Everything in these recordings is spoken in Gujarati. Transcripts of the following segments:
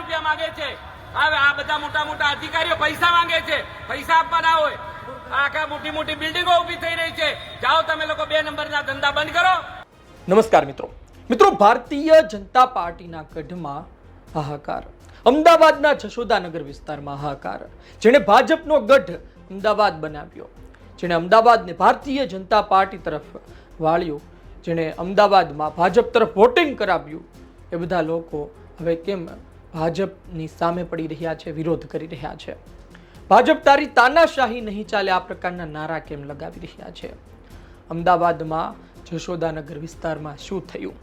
માંગે છે. હવે આ બધા મોટા મોટા અધિકારીઓ પૈસા માંગે છે. પૈસા આપવાના હોય. આખા મોટી મોટી બિલ્ડિંગો ઊભી થઈ રહી છે. જાઓ તમે લોકો બે નંબરના ધંધા બંધ કરો. નમસ્કાર મિત્રો. મિત્રો, ભારતીય જનતા પાર્ટીના ગઢમાં હાહાકાર. અમદાવાદના જશોદાનગર વિસ્તારમાં હાહાકાર. જેણે ભાજપનો ગઢ અમદાવાદ બનાવ્યો. જેણે અમદાવાદને ભારતીય જનતા પાર્ટી તરફ વાળ્યું. જેણે અમદાવાદમાં ભાજપ તરફ વોટિંગ કરાવ્યું. એ બધા લોકો હવે કેમ ભાજપની સામે પડી રહ્યા છે, વિરોધ કરી રહ્યા છે. ભાજપ તારી તાનાશાહી નહીં ચાલે, આ પ્રકારના નારા કેમ લગાવી રહ્યા છે? અમદાવાદમાં જશોદાનગર વિસ્તારમાં શું થયું?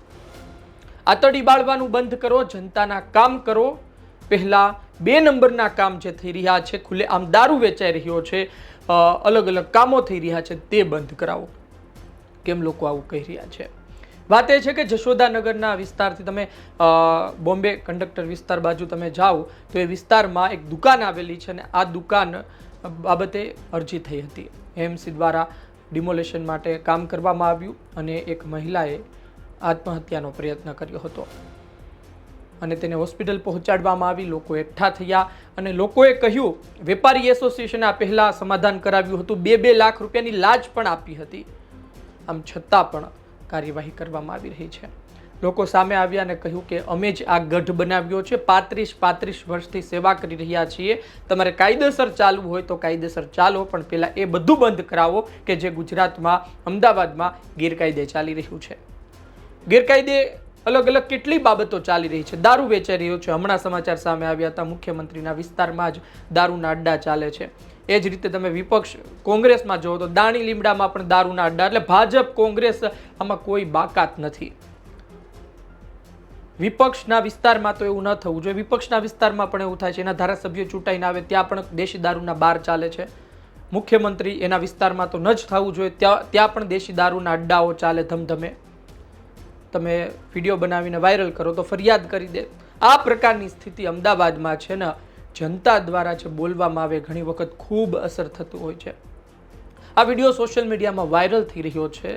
આતડી બાળવાનું બંધ કરો, જનતાના કામ કરો. પહેલાં બે નંબરના કામ જે થઈ રહ્યા છે ખુલ્લે આમ દારૂ વેચાઈ રહ્યો છે અલગ અલગ કામો થઈ રહ્યા છે, તે બંધ કરાવો. કેમ લોકો આવું કહી રહ્યા છે? વાત એ છે કે જશોદાનગરના વિસ્તારથી તમે બોમ્બે કંડક્ટર વિસ્તાર બાજુ તમે જાઓ, તો એ વિસ્તારમાં એક દુકાન આવેલી છે અને આ દુકાન બાબતે અરજી થઈ હતી. એમસી દ્વારા ડિમોલેશન માટે કામ કરવામાં આવ્યું અને એક મહિલાએ આત્મહત્યાનો પ્રયત્ન કર્યો હતો. અને તેને હોસ્પિટલ પહોંચાડવામાં આવી, લોકો એકઠા થયા અને લોકોએ કહ્યું, વેપારી એસોસિએશને આ પહેલાં સમાધાન કરાવ્યું હતું. બે બે લાખ રૂપિયાની લાજ પણ આપી હતી. આમ છતાં પણ કાર્યવાહી કરવામાં આવી રહી છે. લોકો સામે આવ્યા અને કહ્યું કે અમે જ આ ગઢ બનાવ્યો છે. પાંત્રીસ પાંત્રીસ વર્ષથી સેવા કરી રહ્યા છીએ. તમારે કાયદેસર ચાલવું હોય તો કાયદેસર ચાલો, પણ પહેલાં એ બધું બંધ કરાવો કે જે ગુજરાતમાં, અમદાવાદમાં ગેરકાયદે ચાલી રહ્યું છે. ગેરકાયદે અલગ અલગ કેટલી બાબતો ચાલી રહી છે. દારૂ વેચાઈ રહ્યો છે. હમણાં સમાચાર સામે આવ્યા હતા. મુખ્યમંત્રીના વિસ્તારમાં જ દારૂના અડ્ડા ચાલે છે. એ જ રીતે તમે વિપક્ષ કોંગ્રેસમાં જુઓ તો દાણી લીમડામાં પણ દારૂના અડ્ડા, એટલે ભાજપ કોંગ્રેસ આમાં કોઈ બાકાત નથી. વિપક્ષના વિસ્તારમાં તો એવું ન થવું જોઈએ. વિપક્ષના વિસ્તારમાં પણ એવું થાય છે. એના ધારાસભ્યો ચૂંટાઈને આવે ત્યાં પણ દેશી દારૂના બાર ચાલે છે. મુખ્યમંત્રી એના વિસ્તારમાં તો ન જ થવું જોઈએ. ત્યાં ત્યાં પણ દેશી દારૂના અડ્ડાઓ ચાલે ધમધમે. તમે વીડિયો બનાવીને વાયરલ કરો તો ફરિયાદ કરી દે. આ પ્રકારની સ્થિતિ અમદાવાદમાં છે ને જનતા દ્વારા જે બોલવામાં આવે, ઘણી વખત ખૂબ અસર થતું હોય છે. આ વીડિયો સોશિયલ મીડિયામાં વાયરલ થઈ રહ્યો છે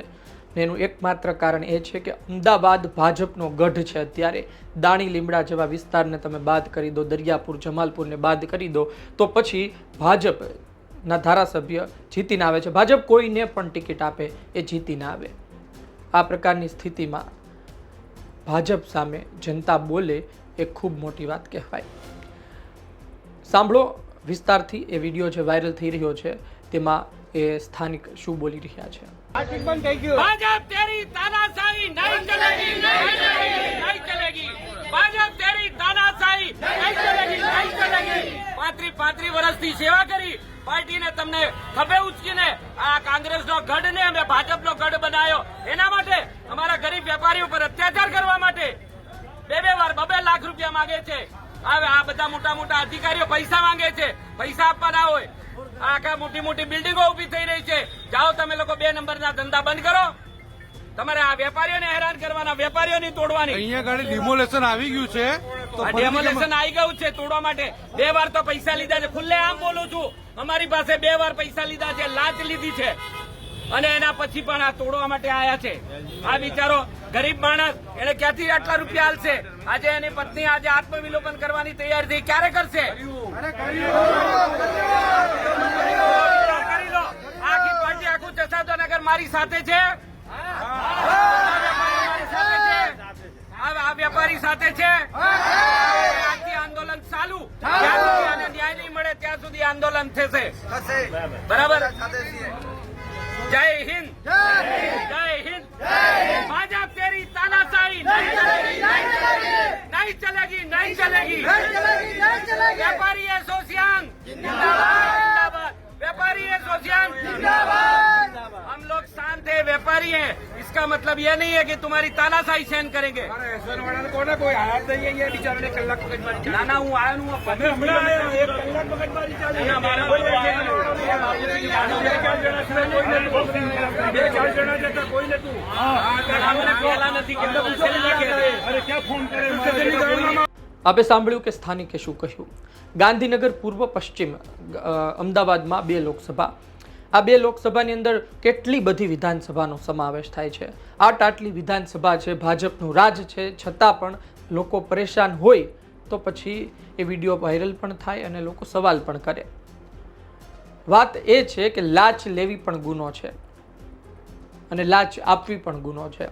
ને એનું એકમાત્ર કારણ એ છે કે અમદાવાદ ભાજપનો ગઢ છે અત્યારે. દાણી લીમડા જેવા વિસ્તારને તમે બાદ કરી દો, દરિયાપુર, જમાલપુરને બાદ કરી દો, તો પછી ભાજપના ધારાસભ્ય જીતીને આવે છે. ભાજપ કોઈને પણ ટિકિટ આપે એ જીતીને આવે. આ પ્રકારની સ્થિતિમાં ભાજપ સામે જનતા બોલે એ ખૂબ મોટી વાત કહેવાય. સાંભળો, વિસ્તારથી એ વીડિયો જે વાયરલ થઈ રહ્યો છે, તેમાં એ સ્થાનિક શું બોલી રહ્યા છે. ભાજપ તેરી ગઢ બનાવ્યો. એના માટે અમારા ગરીબ વેપારીઓ પર અત્યાચાર કરવા માટે બે બે વાર બબે લાખ રૂપિયા માંગે છે. આ બધા મોટા મોટા અધિકારીઓ પૈસા માંગે છે. પૈસા આપવાના હોય. આખા મોટી મોટી બિલ્ડિંગો ઊભી થઈ રહી છે. જાઓ તમે લોકો બે નંબરના ધંધા બંધ કરો. તમારે આ વેપારીઓને હેરાન કરવાના વેપારીઓની તોડવાની. અહીંયા ગાડી ડિમોલેશન આવી ગયું છે. ડેમોલેશન આવી ગયું છે તોડવા માટે. બે વાર તો પૈસા લીધા છે. ખુલ્લે આમ બોલું છું. અમારી પાસે બે વાર પૈસા લીધા છે લાંચ લીધી છે. અને એના પછી પણ આ તોડવા માટે આયા છે. આ બિચારો ગરીબ માણસ એને ક્યાંથી આટલા રૂપિયા હાલશે આજે એની પત્ની આજે આત્મવિલોપન કરવાની તૈયારી થઈ. ક્યારે કરશે? આખી પાર્ટી આખું જસાદનગર મારી સાથે છે. મારી સાથે છે આ વેપારી સાથે છે. આજથી આંદોલન ચાલુ. અને ન્યાય નહીં મળે ત્યાં સુધી આંદોલન થશે. બરાબર? જય હિન્દ. જય હિન્દ. नहीं चलेगी नहीं चलेगी व्यापारी एसोसिएशन व्यापारी एसोसिएशन हम लोग शांत है व्यापारी हैं। इसका मतलब ये नहीं है कि तुम्हारी तानाशाही सहन करेंगे। कोई नहीं। આપે સાંભળ્યું કે સ્થાનિકે શું કહ્યું? ગાંધીનગર પૂર્વ પશ્ચિમ અમદાવાદમાં બે લોકસભા. આ બે લોકસભાની અંદર કેટલી બધી વિધાનસભાનો સમાવેશ થાય છે? આટ આટલી વિધાનસભા છે, ભાજપનું રાજ છે, છતાં પણ લોકો પરેશાન હોય તો પછી એ વીડિયો વાયરલ પણ થાય અને લોકો સવાલ પણ કરે. વાત એ છે કે લાચ લેવી પણ ગુનો છે. અને લાચ આપવી પણ ગુનો છે.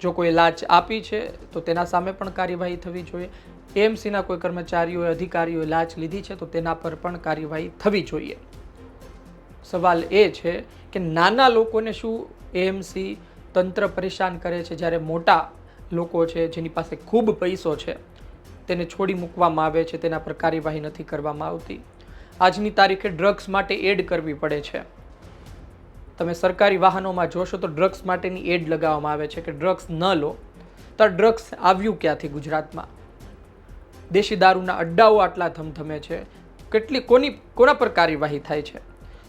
જો કોઈ લાચ આપી છે, તો તેના સામે પણ કાર્યવાહી થવી જોઈએ. એએમસીના કોઈ કર્મચારીઓએ, અધિકારીઓએ લાચ લીધી છે, તો તેના પર પણ કાર્યવાહી થવી જોઈએ. સવાલ એ છે કે નાના લોકોને શું એએમસી તંત્ર પરેશાન કરે છે? જ્યારે મોટા લોકો છે, જેની પાસે ખૂબ પૈસો છે, તેને છોડી મૂકવામાં આવે છે, તેના પર કાર્યવાહી નથી કરવામાં આવતી. આજની તારીખે ડ્રગ્સ માટે એડ કરવી પડે છે. તમે સરકારી વાહનોમાં જોશો તો ડ્રગ્સ માટેની એડ લગાવવામાં આવે છે કે ડ્રગ્સ ન લો. તો ડ્રગ્સ આવ્યું ક્યાંથી ગુજરાતમાં? દેશી દારૂના અડ્ડાઓ આટલા ધમધમે છે. કેટલી, કોની, કોના પર કાર્યવાહી થાય છે?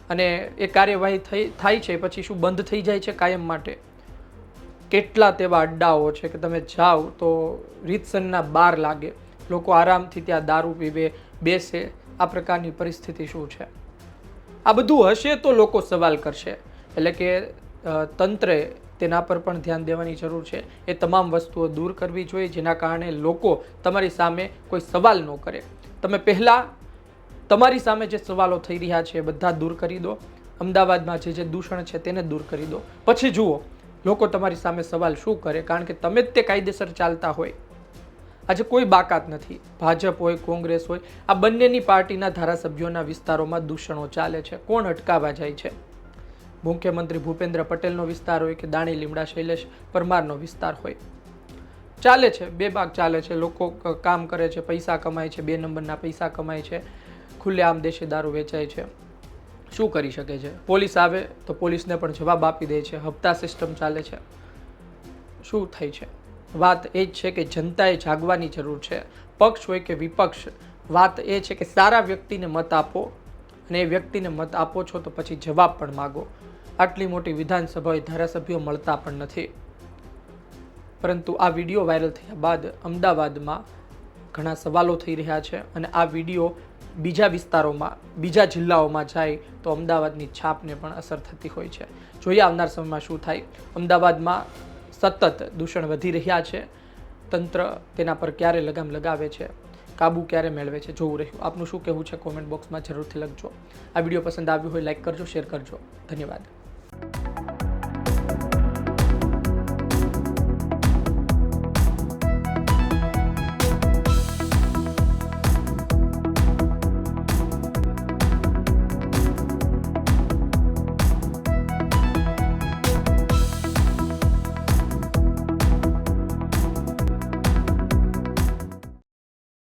અને એ કાર્યવાહી થઈ, થાય છે પછી શું બંધ થઈ જાય છે કાયમ માટે? કેટલા તેવા અડ્ડાઓ છે કે તમે જાઓ તો રીતસરના બાર લાગે. લોકો આરામથી ત્યાં દારૂ પીવે, બેસે. આ પ્રકારની પરિસ્થિતિ શું છે? આ બધું હશે તો લોકો સવાલ કરશે. એટલે કે તંત્રે તેના પર પણ ધ્યાન દેવાની જરૂર છે. એ તમામ વસ્તુઓ દૂર કરવી જોઈએ, જેના કારણે લોકો તમારી સામે કોઈ સવાલ ન કરે. તમે પહેલાં તમારી સામે જે સવાલો થઈ રહ્યા છે બધા દૂર કરી દો. અમદાવાદમાં જે જે દૂષણ છે તેને દૂર કરી દો. પછી જુઓ, લોકો તમારી સામે સવાલ શું કરે? કારણ કે તમે જ તે કાયદેસર ચાલતા હોય. આજે કોઈ બાકાત નથી. ભાજપ હોય, કોંગ્રેસ હોય, આ બંનેની પાર્ટીના ધારાસભ્યોના વિસ્તારોમાં દૂષણો ચાલે છે. કોણ અટકાવવા જાય છે? મુખ્યમંત્રી ભૂપેન્દ્ર પટેલનો વિસ્તાર હોય કે દાણી, લીમડા, શૈલેષ પરમારનો વિસ્તાર હોય. ચાલે છે, બે ભાગ ચાલે છે. લોકો કામ કરે છે, પૈસા કમાય છે, બે નંબરના પૈસા કમાય છે. ખુલ્લેઆમ દેશી દારૂ વેચાય છે. શું કરી શકે છે? પોલીસ આવે તો પોલીસને પણ જવાબ આપી દે છે. હપ્તા સિસ્ટમ ચાલે છે. શું થાય છે? વાત એ જ છે કે જનતાએ જાગવાની જરૂર છે. પક્ષ હોય કે વિપક્ષ, વાત એ છે કે સારા વ્યક્તિને મત આપો. અને એ વ્યક્તિને મત આપો છો તો પછી જવાબ પણ માગો. આટલી મોટી વિધાનસભાએ ધારાસભ્યો મળતા પણ નથી. પરંતુ આ વીડિયો વાયરલ થયા બાદ અમદાવાદમાં ઘણા સવાલો થઈ રહ્યા છે અને આ વીડિયો બીજા વિસ્તારોમાં, બીજા જિલ્લાઓમાં જાય તો અમદાવાદની છાપને પણ અસર થતી હોય છે. જોઈએ આવનાર સમયમાં શું થાય. અમદાવાદમાં સતત દૂષણ વધી રહ્યા છે. તંત્ર તેના પર ક્યારે લગામ લગાવે છે? કાબુ ક્યારે મેળવે છે જોવું રહ્યું. આપનું શું કહેવું છે? કોમેન્ટ બોક્સમાં જરૂરથી લખજો. આ વીડિયો પસંદ આવ્યો હોય લાઈક કરજો શેર કરજો. ધન્યવાદ.